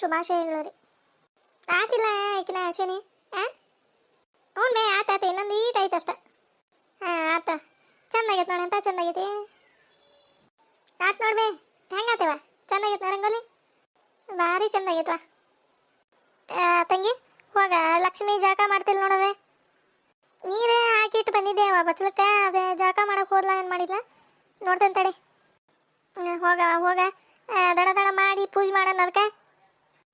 ಶುಭಾಶಯಗಳು ರೀ. ಆತಿಲ್ಲ, ಆಕಿನ ಶನಿ ಹಾಂ ಹ್ಞೂ ಮೇ, ಆತ ಆತ, ಇನ್ನೊಂದು ಈಟ್ ಆಯ್ತು ಅಷ್ಟ. ಹಾಂ, ಆತ. ಚೆನ್ನಾಗೈತೆ ನೋಡಿ, ಎಂತ ಚೆನ್ನಾಗೈತಿ? ಆತ್ ನೋಡ್ಬೇ ಹೆಂಗಾತೇವ ಚೆನ್ನಾಗೈತೆ ರಂಗೋಲಿ? ಭಾರಿ ಚೆನ್ನಾಗೈತವ ತಂಗಿ, ಹೋಗ, ಲಕ್ಷ್ಮಿ ಜಾಕ ಮಾಡ್ತಿಲ್ಲ ನೋಡವೆ ನೀರೇ ಹಾಕಿಟ್ಟು ಬಂದಿದ್ದೆ ಅವ ಅದೇ ಜಾಕ ಮಾಡಕ್ಕೆ ಹೋದ್ಲ, ಏನು ಮಾಡಿದ್ಲ? ನೋಡ್ತೇನೆ ತಡಿ. ಹೋಗ ಹೋಗ. ದಡ ದಡ ಮಾಡಿ ಪೂಜೆ ಮಾಡೋಣ ಅದಕ್ಕೆ.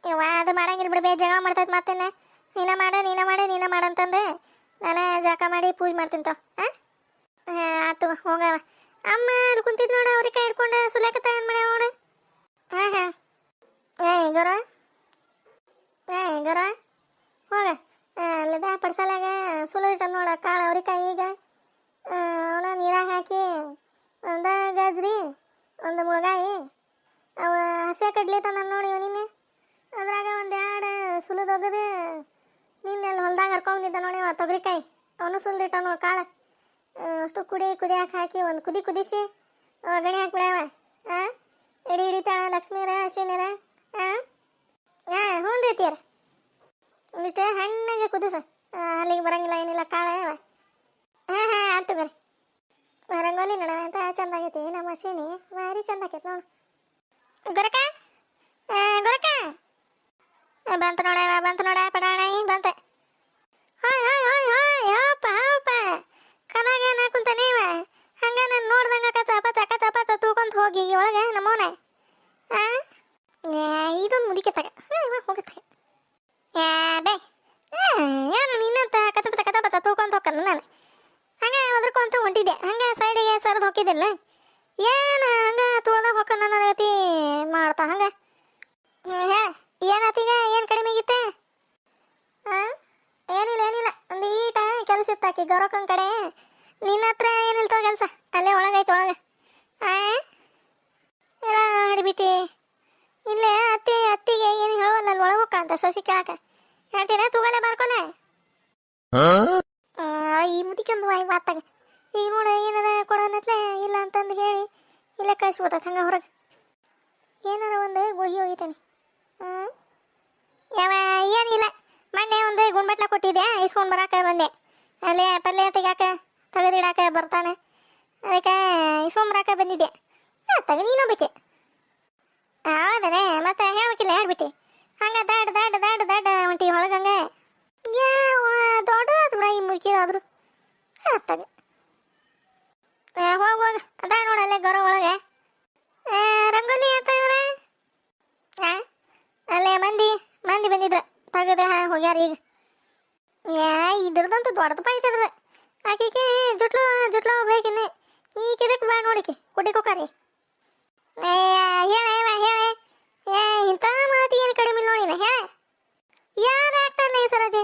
ಇವ ಅದು ಮಾಡಂಗಿಲ್ಲ ಬಿಡ್ಬೇ ಜಗಳ ಮಾಡ್ತೈತೆ ಮತ್ತೇನೆ? ನೀನ ಮಾಡ ನೀನ ಮಾಡ ನೀನ ಮಾಡ ಅಂತಂದೆ. ನಾನು ಜಾಕ ಮಾಡಿ ಪೂಜೆ ಮಾಡ್ತೀನಿ ತೋ ಹಾಂ, ಆತು ಹೋಗವ ಅಮ್ಮ, ಅಲ್ಲಿ ಕುಂತಿದ್ ನೋಡ, ಅವ್ರಿಗೆ ಕೈ ಹಿಡ್ಕೊಂಡು ಸುಲೇಕತ್ತ ಏನು ಮಾಡ್ಯಾವ ನೋಡು ಹಾಂ ಹಾಂ. ಏ ಗೌರ. ಏ ಗೌರ ಹೋಗ ಅಲ್ಲದ ಪಡ್ಸಲಾಗ ಸುಲಿಟ ನೋಡ ಕಾಳು ಅವ್ರಿಕಾಯಿ ಈಗ ಅವನ ನೀರಾಗ ಹಾಕಿ ಒಂದು ಗಜ್ರಿ ಒಂದು ಮುಳಗಾಯಿ ಅವ ಹಸೆ ಕಡ್ಲಿ ತಂದ ನೋಡಿ ನಿನ್ನೆ ಅದ್ರಾಗ ಒಂದು ಎರಡು ಸುಲಿದು ಒಗದು ನಿನ್ನೆ ಅಲ್ಲಿ ಹೊಲ್ದಾಗ ಹರ್ಕೊಂಡಿದ್ದ ನೋಡಿ ಅವ ತೊಗರಿಕಾಯಿ ಅವನು ಸುಲಿದಿಟ್ಟ ನೋಡಿ ಕಾಳು ಅಷ್ಟು ಕುಡಿ ಕುದಿಯಾಕ ಹಾಕಿ ಒಂದು ಕುದಿ ಕುದಿಸಿ ಒಗ್ಗಣೆ ಹಾಕ್ಬಿಡವ. ಹಾಂ ಇಡಿ ಹಿಡಿತಾಳ ಲಕ್ಷ್ಮೀರ ಅಶ್ವಿನರ ಹಾಂ ಹಾಂ ಹ್ಞೂ ರೀತಿಯರ ಒಂದಿಷ್ಟು ಹಣ್ಣಗೆ ಕುದಿಸ ಆ, ಅಲ್ಲಿಗೆ ಬರಂಗಿಲ್ಲ ಏನಿಲ್ಲ ಕಾಳ ಹಾಂ ಹಾಂ ಆಯ್ತು ಬರ್ರಿ ರಂಗೋಲಿ ನೋಡವ ಅಂತ ಚಂದಾಗೈತಿ ನಮ್ಮ ಅಶ್ವಿನಿ ಭಾರಿ ಚಂದ ಆಕೈತಿ ನೋಡು ಗೊರಕ ಆ, ಗೊರಕ ಆ, ಬಂತು ನೋಡವ ಬಂತು ನೋಡ ಪಡಾಣ ಬಂತ ಹಾಯ್ ಹಾಯ್ ಹಾಯ್ ಹಾಯ್ ಹಪ್ಪ ಹಪ್ಪ ಕಲಾಗ ನಾ ಕುಂತಾನೆ ಇವ ಹಂಗ ನಾನು ನೋಡ್ದಂಗ ಕಚ ಪಚ ಕಚ ಪಚ ತೂಕೊಂತ ಹೋಗಿ ಒಳಗೆ ನಮ್ಮವನ ಆ ಏ, ತಗ ಹೋಗತ್ತಾಗ ಯಾ, ಬೇ. ಯಾರು ನಿನ್ನಂತ ಕಚ ಪಚ ಕಚ ಪಚ ತೂಕೊಂತ ಹೋಗ್ಕಂದ ನಾನು. ಹಂಗೆ ಒದ್ರಕೊಂತ ಹೊಂಟಿದ್ದೆ. ಹಂಗ ಸೈಡಿಗೆ ಸರಿದು ಹೋಗಿದ್ದಿಲ್ಲ ಏನು ಹಂಗ ತುಳ್ದಾಗ ಹೋಗ ನನ್ನ ಗತಿ ಮಾಡ್ತಾ ಹಂಗ? ಏನಾತೀಗ ಏನು ಕಡಿಮೆ ಆಗಿತ್ತೆ? ಏನಿಲ್ಲ ಏನಿಲ್ಲ. ಈಟ ಕೆಲಸ ಇತ್ತಾಕಿ ಗೌರಕ್ಕನ ಕಡೆ. ನಿನ್ನ ಹತ್ರ ಏನಿಲ್ತೋ ಕೆಲಸ. ಅಲ್ಲೇ ಒಳಗೈತೆ ಒಳಗೆ. ಆ? ಎಲ್ಲ ಹಿಡಿಬಿಟ್ಟಿ ಇಲ್ಲೇ ಅತ್ತಿ ಅಂತ ಸಸಿ ಕೇಳಕ ಹೇಳ್ತೀನಿ, ತೂಗಲೆ ಬರ್ಕೊಲೆ ಈ ಮುದಿಕೊಂದು ವಾಯ್ ಮಾತಾಗ ಈಗ ನೋಡ, ಏನಾರ ಕೊಡೋನತ್ಲೆ ಇಲ್ಲ ಅಂತಂದು ಹೇಳಿ, ಇಲ್ಲ ಕಳಿಸ್ಬಿಡ್ತೈತೆ ಹಂಗೆ ಹೊರಗೆ. ಏನಾರ ಒಂದು ಗುಳಿ ಹೋಗಿತಾನೆ ಯಾವ, ಏನಿಲ್ಲ. ಮೊನ್ನೆ ಒಂದು ಗುಂಡ್ಬಟ್ಲ ಕೊಟ್ಟಿದ್ದೆ, ಇಸ್ಕೊಂಡು ಬರಾಕ ಬಂದೆ. ಅಲ್ಲೇ ಪಲ್ಯ ತೆಗ್ಯಾಕ, ತೆಗೆದಿಡಾಕ ಬರ್ತಾನೆ. ಅದಕ್ಕೆ ಇಸ್ಕೊಂಬರಾಕ ಬಂದಿದ್ದೆ. ತಗ ನೀನು ಬೇಕೆ ಹೌದನೇ ಮತ್ತೆ ಹೇಳ್ಬೇಕಿಲ್ಲ ಹೇಳ್ಬಿಟ್ಟು ಹಂಗೆ ದಾಡ್ ದಾಡ್ ದಾಡ್ ದಾಡ್ ಹೊಂಟಿ ಒಳಗಂಗೆ ಯಾವ ದೊಡ್ಡ ಬಿಡ ಈ ಮುಗಿದಾದ್ರು ತಗ ಹೋಗ್ ಹೋಗ ಅದ ನೋಡಲ್ಲೇ ಗೌರ ಒಳಗೆ ಆ, ರಂಗೋಲಿ ಅಂತ ಇದ್ರೆ ಹಾ ಅಲ್ಲೇ ಮಂದಿ ಮಂದಿ ಬಂದಿದ್ರ ತೆಗೆದ ಹೋಗ್ಯಾರ ಈಗ ಯಾ ಇದ್ರದಂತೂ ದೊಡ್ಡದು ಪಾಯ್ತದ್ರ ಆಕಿಗೆ ಜುಟ್ಲು ಜುಟ್ಲು ಬೇಕಿನ್ನೆ ಈಕಿದಕ್ಕೆ ಬಾ ನೋಡಿಕೆ ಕುಡಿ ಕೊಕ್ಕಾರಿ ಹೇಳ ಹೇಳ ಏ ಇಂಥ ಮಾತಿ ಏನು ಕಡಿಮೆ ಇಲ್ಲ ನೋಡಿನ ಹೇಳ ಯಾರು ಆಗ್ತಾರಲ್ಲ ಈ ಸರಜೆ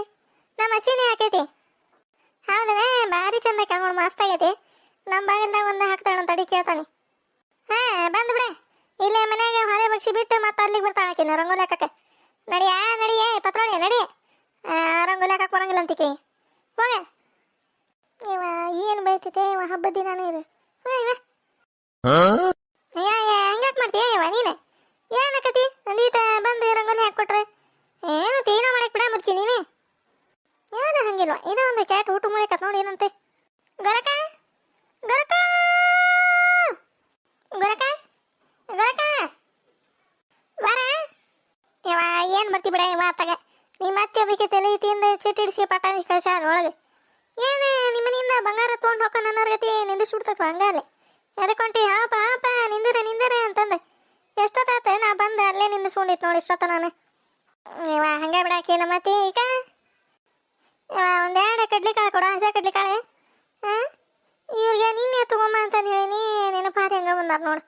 ನಮ್ಮ ಹಸಿನೇ ಹಾಕೈತಿ ಹೌದನೇ ಭಾರಿ ಚಂದ ಕಣ್ಕೊಂಡು ಮಸ್ತ್ ಆಗೈತಿ ನಮ್ಮ ಬಾಗಿಲ್ದಾಗ ಒಂದು ಹಾಕ್ತಾಳ ತಡಿ ಕೇಳ್ತಾನೆ ಹಾ ಬಂದು ಬಿಡೆ ಇಲ್ಲೇ ಮನ್ಯಾಗ ಹೊರೆ ಬಗ್ಸಿ ಬಿಟ್ಟು ಮತ್ತೆ ಅಲ್ಲಿಗೆ ಬರ್ತಾಳ ಆಕಿನ ರಂಗೋಲಿ ಹಾಕಕ್ಕೆ ನಡಿಯ ನಡಿಯೇ ಪತ್ರೋಳಿ ನಡಿ ಆ, ರಂಗೋಲಿ ಹಾಕಕ್ಕೆ ಬರಂಗಿಲ್ಲ ಅಂತಿಕೆ ಹೋಗ ಇವ ಏನು ಬೈತೈತೆ ಇವ ಹಬ್ಬದ ದಿನಾನೇ ಇದು ಹಾ, ಇವ ಯಾ ಯಾ ಹಂಗ್ಯಾಕೆ ಮಾಡ್ತೀಯ ಇವ ನೀನು? ಏನಕತಿ ಒಂದೀಟ ಬಂದು ರಂಗೋಲಿ ಹಾಕ್ಕೊಟ್ರೆ? ಏನು ತೀನೋ ಮಾಡಕ್ ಬಿಡ ಮುದ್ಕಿ ನೀನೆ? ಏನು ಹಂಗಿಲ್ವ? ಏನೋ ಒಂದು ಕ್ಯಾಟ್ ಊಟ ಮಾಡಕ್ಕೆ ನೋಡಿ ಏನಂತೆ? ಗೊರಕ? ಗೊರಕ? ಗೊರಕ? ಗೊರಕ? ಬರ? ಇವ ಏನು ಬರ್ತಿ ಬಿಡ ಇವ ತಗ ನಿಮ್ಮ ಅತ್ತೆ ಒಬ್ಬಕ್ಕೆ ತಲೆ ತಿಂದು ಚಿಟ್ಟಿಡಿಸಿ ಪಟಾಣಿ ಕಳ್ಸ್ಯಾರ ಒಳಗೆ ಏನು, ನಿಮ್ಮನಿಂದ ಬಂಗಾರ ತೊಗೊಂಡು ಹೋಗ ನನ್ನ ಗತಿ ನಿಂದಿಸ್ಬಿಡ್ತೈತೆ ಹಂಗಾಲೆ ಹೊಂಟಿ? ಹಾಪ ಹಾಪ ನಿಂದಿರ ನಿಂದಿರ ಅಂತ ನಿಂದಿಸ್ಕೊಂಡಿತ್ತು ನೋಡಿ ಇಷ್ಟೊತ್ತ ನಾನು. ಇವ ಹಂಗೆ ಬಿಡಾಕಿ ನಮ್ಮ ಅತ್ತೆ ಈಗ? ಇವ ಒಂದೆರಡು ಕಡ್ಲಿಕಾಳು ಕೊಡು ಹಸೆ ಕಡ್ಲಿಕಾಳೆ. ಹಾಂ ಇವ್ರಿಗೆ ನಿನ್ನೆ ತಗೊಂಬ ಅಂತಂದು ಹೇಳೀನಿ ನೆನಪಾರಿ ಹಂಗೆ ಬಂದಾರ ನೋಡು.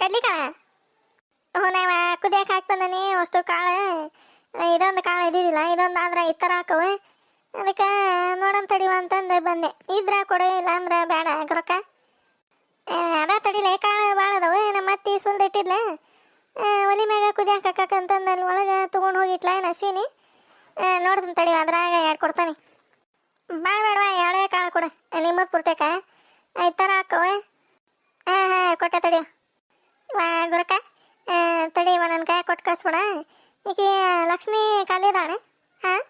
ಕಡ್ಲಿಕಾಳ? ಹ್ಞೂ ನಾವ ಕುದಿಯಕ್ಕೆ ಹಾಕಿ ಬಂದನಿ, ಅಷ್ಟು ಕಾಳು. ಇದೊಂದು ಕಾಳು ಇದ್ದಿದ್ದಿಲ್ಲ, ಇದೊಂದು ಆದ್ರೆ ಈ ಥರ ಹಾಕವು ಅದಕ್ಕೆ ನೋಡಮ್ ತಡಿವ ಅಂತಂದು ಬಂದೆ. ಇದ್ರ ಕೊಡು ಇಲ್ಲ ಅಂದ್ರೆ ಬೇಡ ರೊಕ್ಕ? ಅದ ತಡಿಲೆ, ಕಾಳು ಭಾಳ ಅದಾವೆ. ನಮ್ಮ ಅತ್ತಿ ಸುಲ್ದಿಟ್ಟಿದ್ಲ ಒಲಿ ಮ್ಯಾಗ ಕುದಿಯಕ್ಕೆ ಹಾಕಕ್ಕಂತಂದು ಅಲ್ಲಿ ಒಳಗೆ ತೊಗೊಂಡು ಹೋಗಿಟ್ಲ ಏನು ಅಶ್ವಿನಿ? ನೋಡ್ತೀನಿ ತಡಿ, ಅದ್ರಾಗ ಎರಡು ಕೊಡ್ತಾನೆ. ಬೇಡ ಬೇಡವಾ ಎರಡೇ ಕಾಳು ಕೊಡು. ನಿಮ್ಮದು ಪುರ್ತೇಕ? ಈ ಥರ ಹಾಕವೆ ಹಾಂ ಹಾಂ, ಕೊಟ್ಟೆ ತಡಿ. ವಾ, ಗುರಕ. ತಡಿ ತಡಿವ ನನ್ನ ಕೈ ಕೊಟ್ಟು ಕಳಿಸ್ಬಿಡ. ಈಕೆ ಲಕ್ಷ್ಮಿ ಕಲಿದಾಳೆ ಹಾಂ?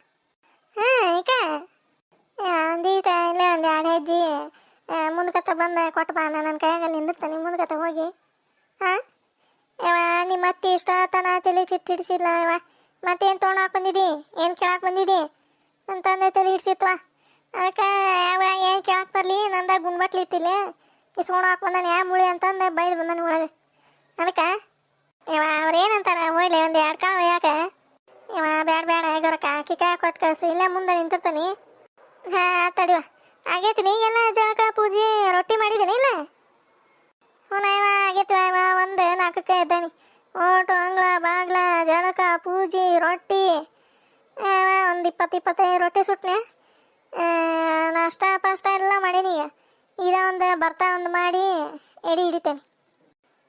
ಹಾಂ, ಈಕ? ಒಂದೀಟ ಇಲ್ಲೇ ಒಂದು ಎರಡು ಹೆಜ್ಜೆ ಬಂದು, ಕೊಟ್ಟು ಬಾ ನಾನು ನನ್ನ ಕೈಯಾಗಲ್ಲಿ ನಿಂದಿರ್ತಾನೆ ಮುಂದ್ಕತ್ತ ಹೋಗಿ. ಹಾಂ? ಯವ ನಿಮ್ಮ ಅತ್ತೆ ಇಷ್ಟ ತನ ತಲೆ ಚಿಟ್ಟು ಹಿಡಿಸಿಲ್ಲ ಯವ ಮತ್ತೇನು ತೊಗೊಂಡು ಬಂದಿದ್ದಿ ಏನು ಕೇಳಕ್ಕೆ ಬಂದಿದ್ದಿ ತಂದೆ ತಲೆ ಹಿಡ್ಸಿತ್ವ. ಅದಕ್ಕೆ ಯಾವ ಏನು ಕೇಳಕ್ಕೆ ಬರಲಿ? ನಂದಾಗ ಗುಂಡ್ಬಟ್ಲಿ ಇತ್ತಿಲ್ಲ. ಇಸ್ಕೊಂಡು ಹಾಕಿ ಬಂದಾನೆ ಯಾ ಮುಳಿ ಅಂತಂದು ಬೈದು ಬಂದಾನೆ ಒಳಗೆ. ಅದಕ್ಕೆ ಇವ ಅವ್ರೇನಂತಾರ ಹೋಗ್ಲಿ, ಒಂದು ಎರಡು ಕಾಳು ಯಾಕೆ ಇವ ಬ್ಯಾಡ ಬ್ಯಾಡ ಗರಕ ಆಕಿ ಕಾಯಿ ಕೊಟ್ಟು ಕಳಿಸಿ. ಇಲ್ಲೇ ಮುಂದೆ ನಿಂತಿರ್ತಾನೆ. ಹಾಂ, ತಡಿವ. ಆಗೈತಿ ಎಲ್ಲ ಜಳಕ ಪೂಜೆ ರೊಟ್ಟಿ ಮಾಡಿದ್ದೀನಿ ಇಲ್ಲ ಹ್ಞೂ ಇವ ಆಗೈತಿ ಇವ ಒಂದು ದಣಿ. ಓಟು, ಅಂಗಳ, ಬಾಗ್ಲ ಜಡಕ ಪೂಜಿ, ರೊಟ್ಟಿ. ಒಂದು ಇಪ್ಪತ್ತು ಇಪ್ಪತ್ತೈದು ರೊಟ್ಟಿ ಸುಟ್ನೆ. ನಾಷ್ಟ, ಪಾಷ್ಟ ಎಲ್ಲ ಮಾಡೀನಿ ಈಗ. ಇದ ಒಂದು ಬರ್ತಾ ಒಂದು ಮಾಡಿ ಎಡಿ ಹಿಡಿತೇನೆ.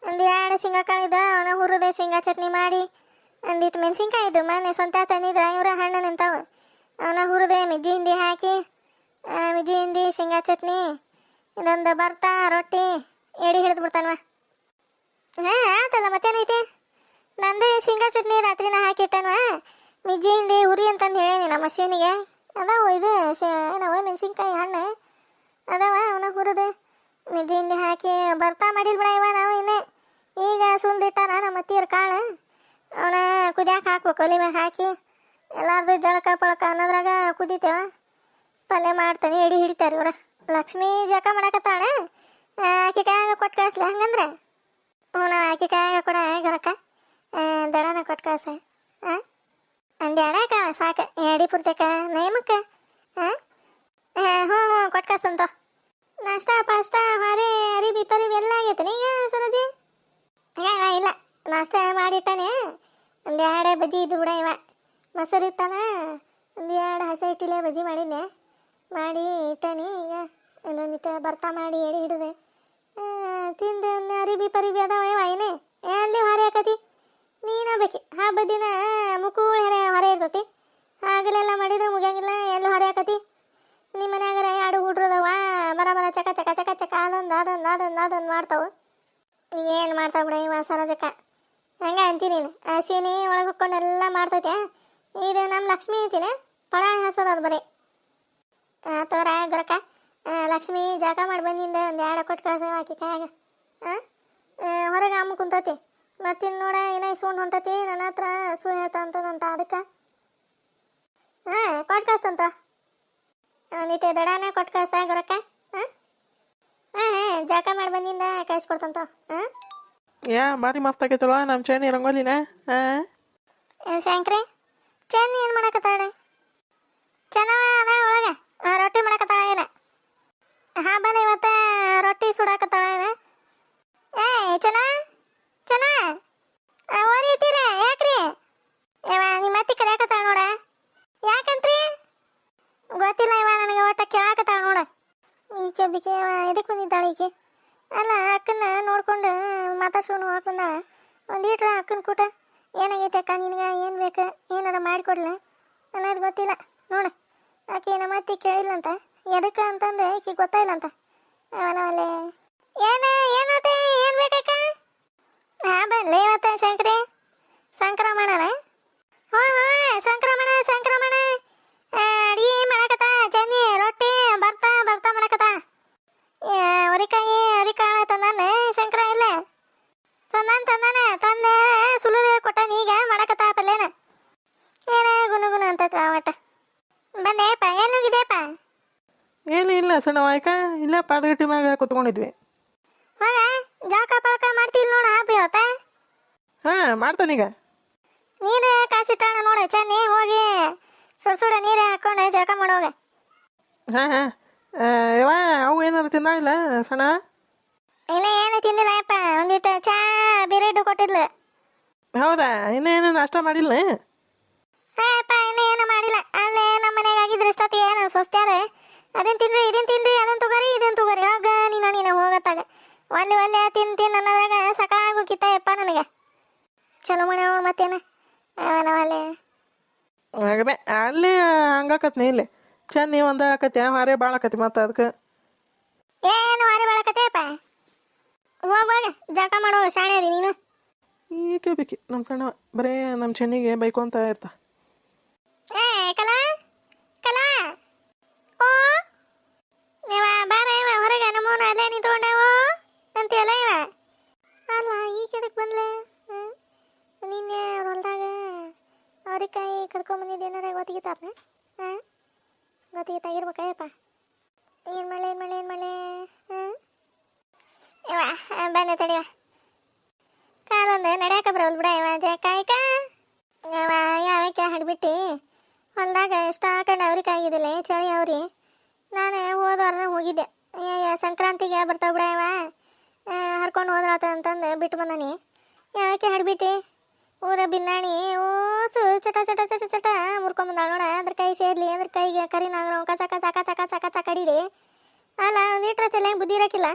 ಒಂದು ಎರಡು ಶೇಂಗಾ ಕಾಳಿದ ಅವನ ಹುರಿದ ಶೇಂಗಾ ಚಟ್ನಿ ಮಾಡಿ. ಒಂದಿಟ್ಟು ಮೆಣಸಿನ್ಕಾಯಿ ಇದ್ದು ಮನೆ ಸ್ವಂತ ತಂದಿದ್ರ, ಇವರ ಹಣ್ಣು ನಿಂತಾವ. ಅವನ ಹುರಿದೆ ಮಿಜ್ಜಿ ಹಿಂಡಿ ಹಾಕಿ ಮಿಜ್ಜಿ ಹಿಂಡಿ, ಶೇಂಗಾ ಚಟ್ನಿ, ಇದೊಂದು ಬರ್ತಾ ರೊಟ್ಟಿ, ಎಡಿ ಹಿಡಿದು ಬಿಡ್ತಾನವ ಹಾಂ, ಆತಲ್ಲ ಮತ್ತೇನೈತಿ ನಂದು ಶೇಂಗಾ ಚಟ್ನಿ ರಾತ್ರಿನ ಹಾಕಿಟ್ಟನ್ವ ಮಿಜ್ಜಿ ಹಿಂಡಿ, ಉರಿ ಅಂತಂದು ಹೇಳೇನಿ ನಮ್ಮ ಶಿವನಿಗೆ ಅದಾವ ಇದು ಏನವ, ಮೆಣಸಿನ್ಕಾಯಿ, ಹಣ್ಣು? ಅದಾವ, ಅವನ ಹುರಿದು. ಮಿಜ್ಜಿ ಹಿಂಡಿ ಹಾಕಿ ಬರ್ತಾ ಮಾಡಿಲ್ ಬಿಡ ಇವ ನಾವು ಇನ್ನೇ. ಈಗ ಸುಲ್ದಿಟ್ಟಾರ ನಮ್ಮ ಅತ್ತಿಯರ ಕಾಳು. ಅವನ ಕುದಿಯಾಕ ಹಾಕ್ಬೇಕು, ಒಲಿ ಮ್ಯಾಗ ಹಾಕಿ. ಎಲ್ಲಾರ್ದು ಜಳಕ ಪಳಕ ಅನ್ನೋದ್ರಾಗ ಕುದಿತೇವ. ಪಲ್ಯ ಮಾಡ್ತಾನೆ, ಎಡಿ ಹಿಡಿತಾರೆ ಇವ್ರ. ಲಕ್ಷ್ಮೀ ಜಳಕ ಮಾಡಕತ್ತಾಳೆ. ಆಕೆ ಕೈಯಾಗ ಕೊಟ್ಟು ಕಳಿಸ್ಲಿ, ಹಂಗಂದ್ರೆ? ಹ್ಞೂ ನಾ ಆಕಿ ಕೈಯಾಗ ಕೊಡ ಗರಕ ದಡನ ಕೊಟ್ಟು ಕಳ್ಸ. ಹಾಂ ಒಂದು ಎಡಕ ಸಾಕು ಎಡಿ ಪುರ್ತಕ ನೇಮಕ್ಕ ಹಾಂ ಹ್ಞೂ ಹ್ಞೂ ಕೊಟ್ಟು ಕಳ್ಸಂತ ನಾಷ್ಟ, ಪಾಷ್ಟ, ಹೊರೆ ಅರಿಬಿ ಪರಿಬಿ ಎಲ್ಲ ಆಗೈತೆ ಈಗ, ಸರೋಜಿ? ಹಾಗ ಇಲ್ಲ. ನಾಷ್ಟ ಮಾಡಿಟ್ಟಾನೆ. ಒಂದು ಎರಡು ಬಜ್ಜಿ ಇದ್ದು ಬಿಡ ಇವ. ಮೊಸರು ಇತ್ತಾನ ಒಂದು ಎರಡು ಹಸೆ ಇಟ್ಟಿಲೆ ಬಜ್ಜಿ ಮಾಡಿದ್ನೆ. ಮಾಡಿ ಇಟ್ಟಾನಿ ಈಗ. ಇನ್ನೊಂದಿಟ್ಟು ಬರ್ತಾ ಮಾಡಿ ಎಡಿ ಹಿಡಿದೆ ತಿಂದು ಒಂದು ಅರಿಬಿ ಪರಿಬಿ ಅದಾವ ಇವ ಏನೇ ಅಲ್ಲಿ ಹೊರೆ ಹಾಕತಿ ನೀನ ಬೇಕಿ ಹಬ್ಬ ದಿನ ಮುಕುಳು ಹೆರೆ ಹೊರೆ ಇರ್ತತಿ ಹಗಲೆಲ್ಲ ಮಾಡಿದ್ರೆ ಮುಗಿಯಂಗಿಲ್ಲ ಎಲ್ಲಿ ಹೊರೆ ಹಾಕತಿ ನಿಮ್ಮ ಮನ್ಯಾಗರ ಎರಡು ಹುಡ್ರದವ ಬರ ಬರ ಚಕ ಚಕ ಚಕ ಚಕ ಅದೊಂದು ಅದೊಂದು ಅದೊಂದು ಅದೊಂದು ಮಾಡ್ತಾವು ಏನು ಮಾಡ್ತಾವ ಬಿಡ ಇವ ಸರೋಜಕ್ಕ ಹಂಗ ಅಂತೀನಿ ಅಶ್ವಿನಿ ಒಳಗೆ ಹೋಗ್ಕೊಂಡು ಎಲ್ಲ ಮಾಡ್ತೈತೆ ಇದು ನಮ್ಮ ಲಕ್ಷ್ಮಿ ಅಂತೀನಿ ಪಡಾಣಿ ಹಸದ ಅದು ಬರೀ ತೋರ ಗೊರಕ ಲಕ್ಷ್ಮಿ ಜಾಕ ಮಾಡಿ ಬಂದಿಂದ ಒಂದು ಎರಡು ಕೊಟ್ಟು ಕಳ್ಸ ಆಕಿ ಕೈಯಾಗ ಹೊರಗೆ ಅಮ್ಮ ಕುಂತತಿ ಮತ್ತಿನ್ ನೋಡ ಏನೋ ಇಸ್ಕೊಂಡು ಹೊಂಟತಿ ನನ್ನ ಹತ್ರ ಸುಳ್ಳು ಹೇಳ್ತಾ ಅಂತದಂತ ಅದಕ್ಕೆ ಹಾಂ ಕೊಟ್ಟು ಕಳ್ಸಂತ ಒಂದಿಟ್ಟು ದಡಾನ ಕೊಟ್ಟು ಕಳ್ಸ ಗೊರಕ ಹಾಂ ಹಾಂ ಜಾಕ ಮಾಡಿ ಬಂದಿಂದ ಕಳಿಸ್ಕೊಡ್ತಂತ ಹಾಂ ಯಾ ಭಾರಿ ಮಸ್ತ್ ನಮ್ಮ ಚೈನಿ ರಂಗೋಲಿನ ಹಾಂ ಶಂಕ್ರಿ ಚೆನ್ನ ಏನು ಮಾಡಕತ್ತಾಳ ಚೆನ್ನವ ಅದ ರೊಟ್ಟಿ ಮಾಡಕತ್ತಾಳ ಏನ ಹಾಬನ ಇವತ್ತ ರೊಟ್ಟಿ ಸುಡಾಕತ್ತಾಳ ಏನ ಏ ಚೆನ್ನ ಚೆನ್ನ ಓರಿ ಐತೀರ ಯಾಕ್ರಿ ಇವ ನಿಮ್ಮ ಅತ್ತಿ ಕರೆಯಕತ್ತಾಳ ನೋಡ ಯಾಕಂತ್ರಿ ಗೊತ್ತಿಲ್ಲ ಇವ ನನಗೆ ಒಟ್ಟ ಕೇಳಾಕತ್ತಾಳ ನೋಡ ಈಕೆ ಬಿಕೆ ಇವ ಎದಕ್ಕೆ ಬಂದಿದ್ದಾಳೆ ಈಕೆ ಅಲ್ಲ ಅಕ್ಕನ ನೋಡ್ಕೊಂಡು ಮಾತಾಡ್ಸ್ಕೊಂಡು ಹೋಗಕ್ಕೆ ಬಂದಾಳ ಒಂದೀಟ್ರ ಅಕ್ಕನ ಕೂಟ ಏನಾಗೈತೆ ಅಕ್ಕ ನಿನಗೆ ಏನು ಬೇಕು ಏನಾರ ಮಾಡಿಕೊಡ್ಲ ಅನ್ನೋದು ಗೊತ್ತಿಲ್ಲ ನೋಡು ಆಕೆ ಅಂತ ಅಂತ? ಎದಕ್ಕೆ ಅಂತಂದು ಈಕಿಗೆ ಗೊತ್ತಾಯಿಲ್ಲಂತ ಅವನವಲ್ಲೇ ಏನು ಏನತ್ತೆ ಏನು ಬೇಕಕ್ಕ ಹಾಂ ಬನ್ನಿ ಇವತ್ತು ಶಂಕ್ರಿ ಸಂಕ್ರಮಣನ ಹ್ಞೂ ಹ್ಞೂ ಸಂಕ್ರಮಣ ಸಂಕ್ರಮಣ ಅಡಿಗೆ ಮಾಡಕತ್ತ ಚನ್ನಿ ರೊಟ್ಟಿ ಬರ್ತಾ ಬರ್ತಾ ಮಾಡಕತ್ತ ಅವರಿಕಾಯಿ ಅರಿಕಾಳ ತಂದಾನ ಶಂಕರ ಇಲ್ಲ ತಂದಾನ ತಂದಾನ ತಂದೆ ಸುಲಿದೆ ಕೊಟ್ಟಾನ ಈಗ ಮಾಡಕತ್ತ ಪಲ್ಲೇನ ಏನ ಗುನು ಗುನು ಅಂತ ಒಟ್ಟ ಬಂದೇಪ್ಪ ಎಲ್ಲಿ ಹೋಗಿದ್ದೇಪ್ಪ ಏನು ಇಲ್ಲ ಸಣ್ಣ ವಾಯ್ಕ ಇಲ್ಲ ಪಾದಗಟ್ಟಿ ಮ್ಯಾಗ ಕುತ್ಕೊಂಡಿದ್ವಿ. ಮಗ ಜಾಕ ಪಳಕ ಮಾಡ್ತಿಲ್ ನೋಡ ಹಬ್ಬ ಇವತ್ತ ಹಾಂ ಮಾಡ್ತಾನೀಗ ನೀರು ಕಾಸಿಟ್ಟಾಣ ನೋಡ ಚೆನ್ನಿ ಹೋಗಿ ಸುಡ್ ಸುಡ ನೀರು ಹಾಕೊಂಡು ಜಳಕ ಮಾಡೋಗ ಹಾಂ ಹಾಂ. ಯವ ಅವು ಏನಾರು ತಿಂದಾಳಿಲ್ಲ ಸಣ್ಣ? ಇನ್ನ ಏನು ತಿಂದಿಲ್ಲ ಅಪ್ಪ ಒಂದಿಟ್ಟು ಚಾ ಬಿರೆಡ್ಡು ಕೊಟ್ಟಿದ್ಲು. ಹೌದಾ ಇನ್ನೇನು ನಾಷ್ಟ ಮಾಡಿಲ್ಲ? ಅಪ್ಪ ಇನ್ನೂ ಏನು ಮಾಡಿಲ್ಲ. ಅಲ್ಲೇ ನಮ್ಮ ಮನೆಗೆ ಆಗಿದ್ರೆ ಇಷ್ಟೊತ್ತಿಗೆ ಏನು ಸ್ವಸ್ತ್ಯಾರ ಅದನ್ನ ತಿನ್ರಿ ಇದನ್ನ ತಿನ್ರಿ ಅದನ್ನ ತಗೋರಿ ಇದನ್ನ ತಗೋರಿ. ಆಗ ನೀನ ನೀನ ಹೋಗತ್ತಾಗ. ಒಲ್ಲೆ ಒಲ್ಲೆ ತಿನ್ ತಿನ್ ಅನ್ನೋದ್ರಾಗ ಸಾಕಾಗೋಗಿತ್ತ ಯಪ್ಪ ನನಗೆ. ಚಲೋ ಮಾಡ್ಯಾವ ಮತ್ತೇನ? ಅವನವಲ್ಲೇ ಆಗಬೇ ಅಲ್ಲಿ. ಹಂಗಾಕತ್ನಿ ಇಲ್ಲೇ. ಚಂದ ನೀವು ಒಂದ ಆಕತಿ ಹಾರೆ ಭಾಳ ಆಕತಿ ಮತ್ತೆ ಅದಕ್ಕೆ ಏನು ಮಾರಿ ಯಪ್ಪ ಹೋಗ ಜಾಕ ಮಾಡೋ ಶಾಣೆ ಅದಿ ನೀನು. ಈಕೆ ಬೇಕಿ ನಮ್ಮ ಸಣ್ಣ ಬರೇ ನಮ್ಮ ಚೆನ್ನಿಗೆ ಬೈಕೊಂತ ಇರ್ತಾ. ಏ ಕಲಾ ಓ ನೀವ ಬಾರ ಇವ ಹೊರಗೆ ನಮ್ಮವನ ಅಲ್ಲೇ ನಿಂತ್ಕೊಂಡೇವು ಅಂತೀಯಲ್ಲ ಇವ ಅಲ್ಲ ಈಗ ಎದಕ್ಕೆ ಬಂದ್ಲೆ ಹ್ಮ್? ನಿನ್ನೆ ಅವ್ರ ಹೊಲ್ದಾಗ ಅವ್ರಿಕಾಯಿ ಕರ್ಕೊಂಬಂದಿದ್ದು ಏನಾರ ಗೊತ್ತಿಗಿತ್ತಾರ ಹಾಂ ಗೊತ್ತಿಗಿತ್ತಾಗಿರ್ಬೇಕಯ್ಯಪ್ಪ ಏನು ಮಳೆ ಏನು ಮಳೆ ಏನು ಮಳೆ ಹಾಂ ಇವ ಬಂದೆ ತಡಿವ ಕಾಲೊಂದು ನಡೆಯಕ ಬರವಲ್ ಬಿಡ ಇವ ಜಕಾಯ್ಕ ಇವ ಯಾವಕ್ಕೆ ಹಡ್ಬಿಟ್ಟು? ಹೊಲ್ದಾಗ ಎಷ್ಟು ಹಾಕೊಂಡು ಅವ್ರಿಗೆ ಆಗಿದ್ದಿಲ್ಲ, ಚಳಿ ಅವ್ರಿ ನಾನು ಹೋದ ವಾರ ಹೋಗಿದ್ದೆ. ಸಂಕ್ರಾಂತಿಗೆ ಬರ್ತಾವ ಬಿಡ ಇವ ಹರ್ಕೊಂಡು ಹೋದ್ರಾತ ಅಂತಂದು ಬಿಟ್ಟು ಬಂದಾನಿ. ಯಾವಕ್ಕೆ ಹಡ್ಬಿಟ್ಟು? ಊರ ಬಿನ್ನಾಣಿ ಓಸು ಚಟ ಚಟ ಚಟ ಚಟ, ಮುರ್ಕೊಂಬಂದಾಳ ನೋಡ. ಅದ್ರ ಕೈ ಸೇರ್ಲಿ ಅದ್ರ ಕೈಗೆ ಕರಿ ಕರಿನಾಗ ಕಚ ಕಚ ಕಚ ಕಚ ಕಚ ಕಡಿಡಿ ಅಲ್ಲ ಒಂದಿಟ್ರ ತಲೆ ಬುದ್ಧಿ ಇರಕಿಲ್ಲ?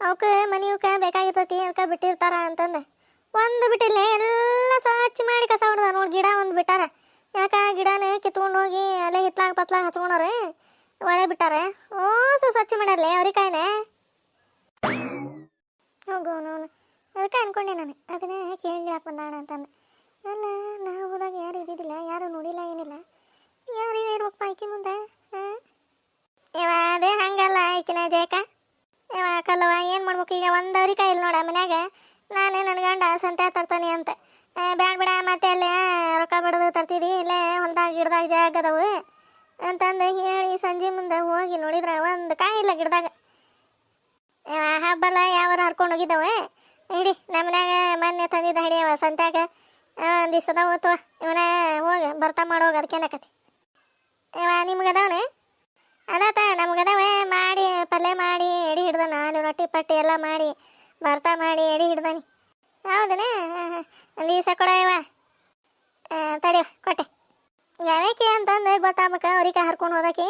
ಅವಕ್ಕೆ ಮನಿಯವಕ್ಕೆ ಬೇಕಾಗಿರ್ತೈತಿ ಅದಕ್ಕೆ ಬಿಟ್ಟಿರ್ತಾರ ಅಂತಂದು. ಒಂದು ಬಿಟ್ಟಿಲ್ಲ, ಎಲ್ಲ ಸ್ವಚ್ಛ ಮಾಡಿ ಕಸ ಹೊಡೆದ ನೋಡಿ, ಗಿಡ ಒಂದು ಬಿಟ್ಟಾರ. ಯಾಕ, ಗಿಡನೇ ಕಿತ್ಕೊಂಡು ಹೋಗಿ ಅಲ್ಲೇ ಹಿತ್ಲಾಗ ಪತ್ಲಾಗ ಹಚ್ಕೊಂಡವ್ರೆ? ಒಳೆ ಬಿಟ್ಟಾರ. ಓಸು ಸ್ವಚ್ಛ ಮಾಡಲ್ಲ ಅವ್ರಿಕಾಯ್ನೆ? ಹೌದು ಅದಕ್ಕೆ ಅನ್ಕೊಂಡೆ ನಾನು. ಅದನ್ನ ಕೇಳಿಯಾಕೆ ಬಂದಾಣ ಅಂತಂದು. ಅಲ್ಲ ನಾವು ಹೋದಾಗ ಯಾರು ಇದ್ದಿದ್ದಿಲ್ಲ, ಯಾರು ನೋಡಿಲ್ಲ, ಏನಿಲ್ಲ. ಯಾರು ಇರ್ಬೇಕಪ್ಪ ಆಕಿ ಮುಂದೆ ಇವ ಅದೇ ಹಂಗಲ್ಲ ಈಕಿನ ಜಯಕ ಇವ ಏನು ಮಾಡ್ಬೇಕು ಈಗ? ಒಂದು ಅವ್ರಿಕಾಯಿ ಇಲ್ಲ ನೋಡ, ಮನ್ಯಾಗ. ನಾನು ನನ್ನ ಗಂಡ ಸಂತೆ ತರ್ತಾನೆ ಅಂತ. ಬ್ಯಾಡ ಬಿಡ, ಮತ್ತೆ ಅಲ್ಲೇ ರೊಕ್ಕ ಬಿಡೋದು ತರ್ತಿದಿ, ಇಲ್ಲೇ ಹೊಲ್ದಾಗ ಗಿಡದಾಗ ಜಾಗ ಅದಾವು. ಅಂತಂದು ಹೇಳಿ ಸಂಜೆ ಮುಂದೆ ಹೋಗಿ ನೋಡಿದ್ರೆ, ಒಂದು ಕಾಯಿ ಇಲ್ಲ ಗಿಡದಾಗ ಹಬ್ಬಲ್ಲ, ಯಾವಾರ ಹರ್ಕೊಂಡು ಹೋಗಿದ್ದಾವೆ? ಹಿಡಿ ನಮ್ಮ ಮನ್ಯಾಗ ಮೊನ್ನೆ ತಂದಿದ್ದ ಹಿಡಿಯವ ಸಂತ್ಯಾಗ. ಒಂದು ದಿವಸ ಅದಾವ ತೋ ಇವನ ಹೋಗ, ಬರ್ತಾ ಮಾಡೋಗ ಅದಕ್ಕೇನಕತಿ ಇವ ನಿಮ್ಗೆ ಅದಾವನೆ ಅದಾತ ನಮ್ಗದವೆ ಮಾಡಿ, ಪಲ್ಯ ಮಾಡಿ, ಎಡಿ ಹಿಡ್ದ ನಾನು, ರೊಟ್ಟಿ, ಪಟ್ಟಿ ಎಲ್ಲ ಮಾಡಿ, ಬರ್ತಾ ಮಾಡಿ, ಎಡಿ ಹಿಡ್ದಾನಿ. ಹೌದನ? ಒಂದು ದಿವಸ ಕೊಡ ಇವ. ತಡಿವ ಕೊಟ್ಟೆ. ಯಾವ್ಯಾಕೆ ಅಂತಂದು ಗೊತ್ತಾಗ್ಬೇಕ, ಅವ್ರಿಗೆ ಹರ್ಕೊಂಡು ಹೋದಕ್ಕೆ.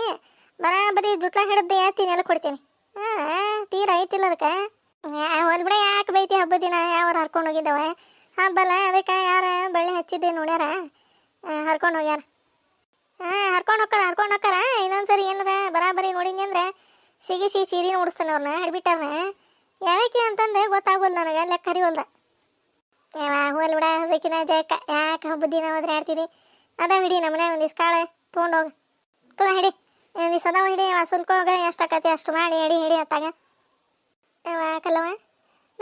ಬರಾಬರಿ ಜುಟ್ಲ ಹಿಡ್ದು ಎತ್ತೀನಿ ಎಲ್ಲ ಕೊಡ್ತೀನಿ ಹಾಂ, ತೀರ ಐತಿಲ್ಲ ಅದಕ್ಕೆ. ಹೊಲ್ ಬಿಡ ಯಾಕೆ ಬೈತಿ ಹಬ್ಬದ ದಿನ? ಯಾವ್ರು ಹರ್ಕೊಂಡು ಹೋಗಿದ್ದವ? ಹಬ್ಬಲ್ಲ ಅದಕ್ಕೆ ಯಾರ ಬಳ್ಳಿ ಹಚ್ಚಿದ್ದೆ ನೋಡ್ಯಾರ. ಹರ್ಕೊಂಡು ಹೋಗ್ಯಾರ. ಹಾಂ, ಹರ್ಕೊಂಡು ಹೋಗ್ತಾರ ಹರ್ಕೊಂಡು ಹೋಗ್ತಾರ. ಇನ್ನೊಂದ್ಸರಿ ಏನಾರ ಬರಾಬರಿ ನೋಡಿದ್ನಿ ಅಂದ್ರೆ ಸಿಗಿಸಿ ಸೀರೆ ಉಡಿಸ್ತಾನೆ ಅವ್ರನ್ನ ಹಿಡ್ಬಿಟ್ಟಾರ ಯಾವಕ್ಕೆ ಅಂತಂದು ಗೊತ್ತಾಗೋಲ್ಲ ನನಗೆ, ಲೆಕ್ಕ ಹರಿವಲ್ದ. ಯಾವ ಹೋಲ್ ಬಿಡ ಸಿಕ್ಕಿನ ಜಯಕ್ಕ. ಯಾಕೆ ಬುದ್ಧಿ ದಿನ ಹೋದ್ರೆ ಆಡ್ತಿದ್ದಿ ಅದ ಹಿಡಿ ನಮ್ಮನೆ ಒಂದು ಕಾಳು ತೊಗೊಂಡೋಗ ತಗೋ ಹಿಡಿ, ಒಂದು ದಿವ್ಸ ಅದಾವ ಹಿಡಿ ಸುಲ್ಕೋಗ ಎಷ್ಟು ಆಕತಿ, ಅಷ್ಟು ಮಾಡಿ ಹಿಡಿ ಹಿಡಿ, ಅತ್ತಾಗ. ಕಲ್ಲವ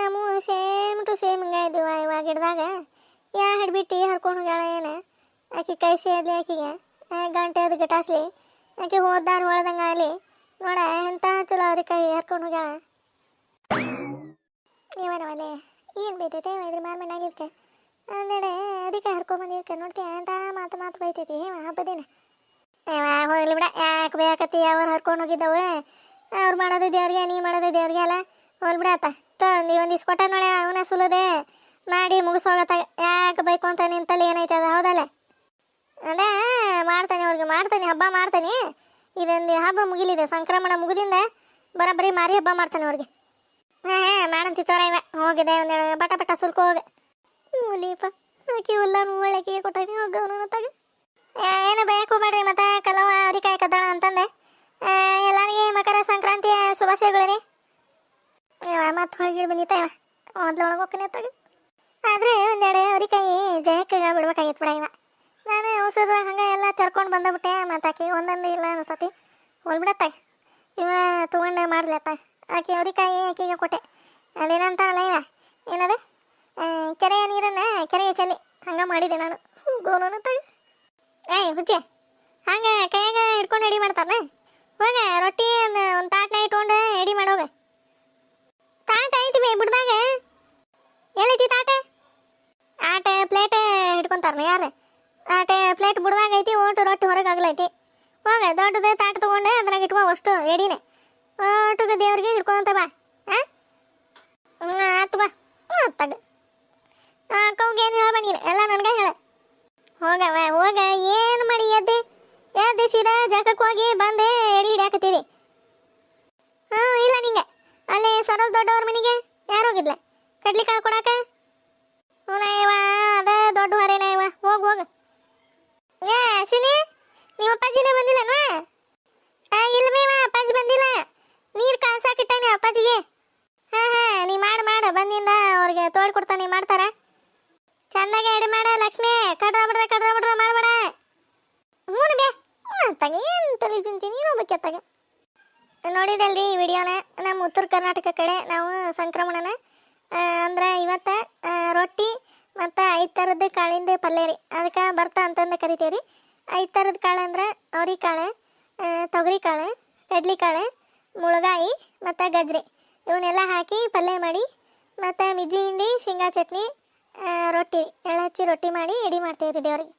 ನಮ್ಮ ಸೇಮ್ ಟು ಸೇಮ್ ಹಿಂಗ ಇದ್ವ ಇವಾಗ ಗಿಡದಾಗ ಯಾ ಹಿಡ್ಬಿಟ್ಟು ಹರ್ಕೊಂಡು ಹೋಗ್ಯಾಳ ಏನು? ಆಕೆ ಕೈ ಸೇರ್ಲಿ ಆಕೆಗೆ. ಗಂಟೆ ಅದು ಗಿಟಾಸ್ಲಿ ಆಕೆ ಹೋದಾರ ಹೊಳ್ದಂಗೆ ಆಗಲಿ. ನೋಡ ಎಂತ ಚಲೋ ಅವ್ರಿಗೆ ಕೈ ಹರ್ಕೊಂಡು ಹೋಗ್ಯಾಳ. ಇವನವಲೆ ಏನು ಬೈತೈತೆ ಇದ್ರ ಮೇಲೆ ಮಣ್ಣಾಗಿರ್ಕೆ ಒಂದೆಡೆ ಅದಕ್ಕೆ ಹರ್ಕೊಂಡ್ ಬಂದಿರ್ಕೆ ನೋಡ್ತೀಯ ಅಂತ ಮಾತು ಮಾತು ಬೈತೈತಿ. ಇವ ಹಬ್ಬದಿನ ಹೋಗ್ಲಿ ಬಿಡ. ಯಾಕೆ ಬೇಕತ್ತಿ ಅವ್ರು ಹರ್ಕೊಂಡು ಹೋಗಿದ್ದವು ಅವ್ರು ಮಾಡೋದು ದೇವ್ರಿಗೆ ನೀ ಮಾಡೋದು ದೇವ್ರಿಗೆ ಅಲ್ಲ. ಹೋಗ್ಲಿ ಬಿಡತ್ತ ತಂದು ಒಂದು ದಿವ್ಸ ನೋಡ, ಅವನ ಸುಲದೆ. ಮಾಡಿ ಮುಗಿಸೋಗತ್ತ ಯಾಕೆ ಬೈಕು ಅಂತ ನಿಂತಲ್ಲಿ ಏನೈತೆ ಅದು, ಹೌದಲ್ಲ? ಅದೇ, ಮಾಡ್ತಾನೆ ಅವ್ರಿಗೆ, ಮಾಡ್ತಾನೆ, ಹಬ್ಬ ಮಾಡ್ತಾನೆ. ಇದೊಂದು ಹಬ್ಬ ಮುಗಿಲಿದೆ, ಸಂಕ್ರಮಣ ಮುಗಿದಿಂದ ಬರೋಬ್ಬರಿ ಮಾರಿ ಹಬ್ಬ ಮಾಡ್ತಾನೆ ಅವ್ರಿಗೆ. ಹಾಂ ಹಾಂ ಮಾಡಂತಿ ತೋರ ಇವ. ಹೋಗಿದೆ, ಒಂದು ಬಟ ಬಟ ಸುಲ್ಕ ಹೋಗ. ಮುಲೀಪ, ಅಕ್ಕಿ ಉಲ್ಲ ಒಳಗೆ ಕೊಟ್ಟಾನೆ ಹೋಗವನು ತಗ ಏನು ಬೇಕು ಬೇಡ್ರಿ ಮತ್ತೆ, ಕಲವ, ಅವ್ರಿಕಾಯಿ ಕದ್ದಾಳ ಅಂತಂದೆ. ಎಲ್ಲರಿಗೆ ಮಕರ ಸಂಕ್ರಾಂತಿಯ ಶುಭಾಶಯಗಳು ರೀ. ಮತ್ತೆ ಹೊಳಗಿಡ್ ಬಂದಿತ್ತ ಮೊದ್ಲೊಳಗೆ ಹೋಗ್ತಾನೆ ತಗ ಆದ್ರೆ ಒಂದೆಡೆ ಅವ್ರಿಕಾಯಿ ಜಯಕ್ಕೆ ಬಿಡ್ಬೇಕಾಗಿತ್ತು ಬಿಡ ಇವ. ನಾನು ಔಷಧ ಹಂಗೆ ಎಲ್ಲ ತೆರ್ಕೊಂಡು ಬಂದಬಿಟ್ಟೆ ಮಾತಾಕಿ ಆಕಿ ಒಂದೊಂದು ಇಲ್ಲ ಅನ್ಸತಿ. ಹೋಲ್ಬಿಡತ್ತಾಗ ಇವ ತೊಗೊಂಡು ಮಾಡ್ಲತ್ತ ಆಕೆ ಅವ್ರಿಕಾಯಿ ಆಕೆಗೆ ಕೊಟ್ಟೆ. ಅದೇನಂತಾರಲ್ಲ ಇವ? ಏನದು? ಕೆರೆಯ ನೀರನ್ನು ಕೆರೆಯ ಚಲಿ ಹಂಗೆ ಮಾಡಿದೆ ನಾನು. ಗೋನೂ ತಗ ಏಯ್ ಹುಚ್ಚೆ. ಹಂಗೆ ಕೈಯಾಗ ಹಿಡ್ಕೊಂಡು ಎಡಿ ಮಾಡ್ತಾರನ ಹೋಗ ರೊಟ್ಟಿ ಒಂದು ಒಂದು ತಾಟ್ನ ಇಟ್ಕೊಂಡು ಎಡಿ ಮಾಡೋಗ ತಾಟ ಐತಿ ಬೇ ಬಿಡ್ದಾಗ ಎಲ್ಲೈತಿ ತಾಟ ಆಟ ಪ್ಲೇಟ್ ಹಿಡ್ಕೊಂತಾರ ಯಾರು ಆಟ ಪ್ಲೇಟ್ ಬಿಡ್ದಾಗ ಐತಿ ಓಟು ರೊಟ್ಟಿ ಹೊರಗೆ ಆಗ್ಲೈತಿ ಹೋಗ ದೊಡ್ಡದು ತಾಟ ತಗೊಂಡು ಅದ್ರಾಗ ಇಟ್ಕೋ ಅಷ್ಟು ಎಡಿನೆ ಓಟುಗೆ ದೇವ್ರಿಗೆ ಹಿಡ್ಕೊಂತ ಬಾ ಹಾಂ ಆತು ಬಾ ತಗ ಅಕ್ಕವ್ಗೆ ಏನು ಹೇಳ್ಬೇಡ ನೀನು ಎಲ್ಲ ನನಗೆ ಹೇಳ ಹೋಗವ ಹೋಗ ಏನು ಮಾಡಿ ಎದ್ದೆ ಎದ್ದೆ ಸೀದಾ ಜಗಕ್ಕೆ ಹೋಗಿ ಬಂದೆ ಎಡಿ ಹಿಡಿಯಾಕತ್ತೀರಿ ಹ್ಞೂ ಇಲ್ಲ ನಿಂಗೆ ಅಲ್ಲಿ ಸರೋಜ್ ದೊಡ್ಡವ್ರ ಮನೆಗೆ ಯಾರು ಹೋಗಿದ್ಲ ಕಡ್ಲಿ ಕಾಳು ಕೊಡಾಕ ಹ್ಞೂ ಇವ ಅದ ದೊಡ್ಡ ಹೊರೇನ ಇವ ಹೋಗ್ ಹೋಗ ಏ ಅಶ್ವಿನಿ ನಿಮ್ಮ ಅಪ್ಪಾಜಿನೇ ಬಂದಿಲ್ಲನಾ ಆ ಇಲ್ಲ ಬೇವ ಅಪ್ಪಾಜಿ ಬಂದಿಲ್ಲ ನೀರು ಕಾಸಾಕಿಟ್ಟಾನೆ ಅಪ್ಪಾಜಿಗೆ ಹಾ ಹಾ ನೀ ಮಾಡು ಮಾಡು ಬಂದಿಂದ ಅವ್ರಿಗೆ ತೋಡಿ ಕೊಡ್ತಾನೆ ಮಾಡ್ತಾರ ಚಂದಾಗ ಎಡಿ ಮಾಡ ಲಕ್ಷ್ಮಿ ಕಡ್ರ ಬಿಡ್ರ ಕಡ್ರ ಬಿಡ್ರ ಮಾಡಬೇಡ ಹ್ಞೂ ಬೇ ತಗ ಏನು ತಲೆ ತಿಂತೀನಿ ನೀನು ನೋಡಿದಲ್ರಿ ಈ ವಿಡಿಯೋನ? ನಮ್ಮ ಉತ್ತರ ಕರ್ನಾಟಕ ಕಡೆ ನಾವು ಸಂಕ್ರಮಣನ ಅಂದ್ರೆ ಇವತ್ತು ರೊಟ್ಟಿ ಮತ್ತು ಐದು ಥರದ ಕಾಳಿಂದ ಪಲ್ಯ ರೀ. ಅದಕ್ಕೆ ಬರ್ತಾ ಅಂತಂದು ಕರಿತೀವಿ ರೀ ಐದು ಥರದ ಕಾಳು ಅಂದ್ರೆ ಅವ್ರಿಕಾಳು ತೊಗರಿ ಕಾಳು ಕಡ್ಲಿಕಾಳು ಮುಳಗಾಯಿ ಮತ್ತು ಗಜ್ರಿ. ಇವನ್ನೆಲ್ಲ ಹಾಕಿ ಪಲ್ಯ ಮಾಡಿ ಮತ್ತು ಮಿಜ್ಜಿ ಹಿಂಡಿ, ಶೇಂಗಾ ಚಟ್ನಿ ರೊಟ್ಟಿ ಎಳೆ ಹಚ್ಚಿ ರೊಟ್ಟಿ ಮಾಡಿ ಎಡಿ ಮಾಡ್ತೀವಿ ರೀ ದೇವ್ರಿಗೆ.